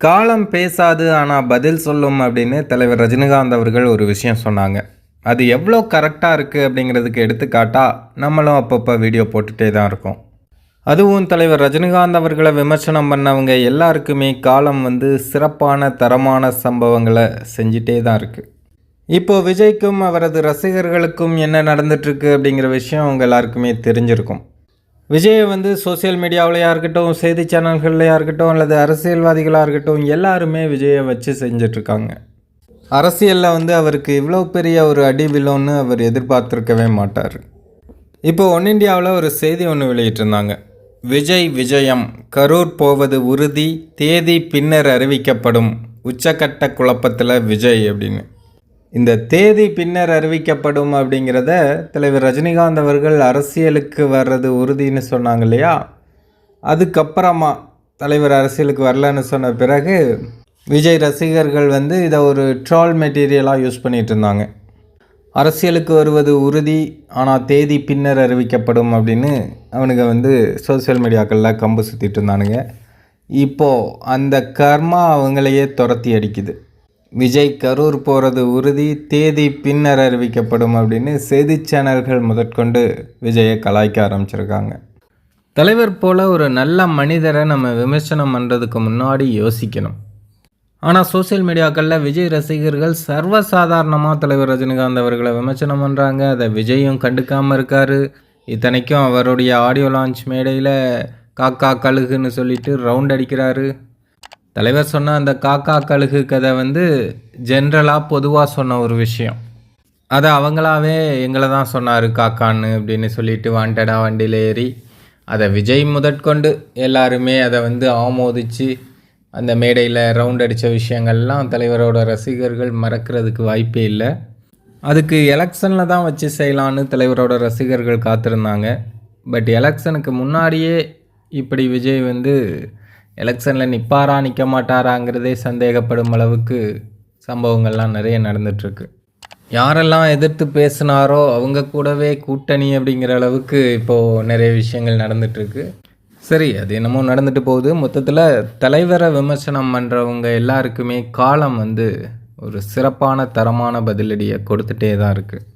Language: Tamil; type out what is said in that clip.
காலம் பேசாது ஆனால் பதில் சொல்லும் அப்படின்னு தலைவர் ரஜினிகாந்த் அவர்கள் ஒரு விஷயம் சொன்னாங்க. அது எவ்வளோ கரெக்டாக இருக்குது அப்படிங்கிறதுக்கு எடுத்துக்காட்டாக நம்மளும் அப்பப்போ வீடியோ போட்டுகிட்டே தான் இருக்கோம். அதுவும் தலைவர் ரஜினிகாந்த் அவர்களை விமர்சனம் பண்ணவங்க எல்லாருக்குமே காலம் வந்து சிறப்பான தரமான சம்பவங்களை செஞ்சிட்டே தான் இருக்குது இப்போது விஜய்க்கும் அவரது ரசிகர்களுக்கும் என்ன நடந்துட்டுருக்கு அப்படிங்கிற விஷயம் அவங்க எல்லாருக்குமே தெரிஞ்சிருக்கும். விஜயை வந்து சோஷியல் மீடியாவிலையா இருக்கட்டும் செய்தி சேனல்கள்லையாக இருக்கட்டும் அல்லது அரசியல்வாதிகளாக இருக்கட்டும் எல்லாருமே விஜயை வச்சு செஞ்சிட்ருக்காங்க. அரசியலில் வந்து அவருக்கு இவ்வளோ பெரிய ஒரு அடி விழோன்னு அவர் எதிர்பார்த்துருக்கவே மாட்டார். இப்போ ஒன் இந்தியாவில் ஒரு செய்தி ஒன்று வெளியிட்டிருந்தாங்க. விஜய் விஜயம் கரூர் போவது உறுதி தேதி பின்னர் அறிவிக்கப்படும் உச்சக்கட்ட குழப்பத்தில் விஜய் அப்படின்னு. இந்த தேதி பின்னர் அறிவிக்கப்படும் அப்படிங்கிறத தலைவர் ரஜினிகாந்த் அவர்கள் அரசியலுக்கு வர்றது உறுதின்னு சொன்னாங்க இல்லையா? அதுக்கப்புறமா தலைவர் அரசியலுக்கு வரலன்னு சொன்ன பிறகு விஜய் ரசிகர்கள் வந்து இதை ஒரு ட்ரால் மெட்டீரியலாக யூஸ் பண்ணிகிட்டு இருந்தாங்க. அரசியலுக்கு வருவது உறுதி ஆனால் தேதி பின்னர் அறிவிக்கப்படும் அப்படின்னு அவனுங்க வந்து சோசியல் மீடியாக்களில் கம்பு சுற்றிட்டு இருந்தானுங்க. இப்போது அந்த கர்மா அவங்களையே துரத்தி அடிக்குது. விஜய் கரூர் போகிறது உறுதி தேதி பின்னர் அறிவிக்கப்படும் அப்படின்னு செய்தி சேனல்கள் முதற்கொண்டு விஜயை கலாய்க்க ஆரம்பிச்சிருக்காங்க. தலைவர் போல் ஒரு நல்ல மனிதரை நம்ம விமர்சனம் பண்ணுறதுக்கு முன்னாடி யோசிக்கணும். ஆனால் சோஷியல் மீடியாக்களில் விஜய் ரசிகர்கள் சர்வசாதாரணமாக தலைவர் ரஜினிகாந்த் அவர்களை விமர்சனம் பண்ணுறாங்க அதை விஜயும் கண்டுக்காமல் இருக்கார். இத்தனைக்கும் அவருடைய ஆடியோ லான்ச் மேடையில் காக்கா கழுகுன்னு சொல்லிட்டு ரவுண்ட் அடிக்கிறாரு. தலைவர் சொன்ன அந்த காக்கா கழுகு கதை வந்து ஜென்ரலாக பொதுவாக சொன்ன ஒரு விஷயம். அதை அவங்களாவே எங்களை தான் சொன்னார் காக்கான்னு அப்படின்னு சொல்லிட்டு வாண்டடாக வண்டியில் ஏறி அதை விஜய் முதற்கொண்டு எல்லாருமே அதை வந்து ஆமோதித்து அந்த மேடையில் ரவுண்ட் அடித்த விஷயங்கள்லாம் தலைவரோட ரசிகர்கள் மறக்கிறதுக்கு வாய்ப்பே இல்லை. அதுக்கு எலெக்ஷனில் தான் வச்சு செய்யலான்னு தலைவரோட ரசிகர்கள் காத்திருந்தாங்க. பட் எலெக்ஷனுக்கு முன்னாடியே இப்படி விஜய் வந்து எலெக்ஷனில் நிற்பாரா நிற்க மாட்டாராங்கிறதே சந்தேகப்படும் அளவுக்கு சம்பவங்கள்லாம் நிறைய நடந்துட்டுருக்கு. யாரெல்லாம் எதிர்த்து பேசினாரோ அவங்க கூடவே கூட்டணி அப்படிங்கிற அளவுக்கு இப்போது நிறைய விஷயங்கள் நடந்துட்டுருக்கு. சரி அது என்னமோ நடந்துட்டு போகுது. மொத்தத்தில் தலைவரை விமர்சனம் பண்ணுறவங்க எல்லாருக்குமே காலம் வந்து ஒரு சிறப்பான தரமான பதிலடியை கொடுத்துட்டே தான் இருக்குது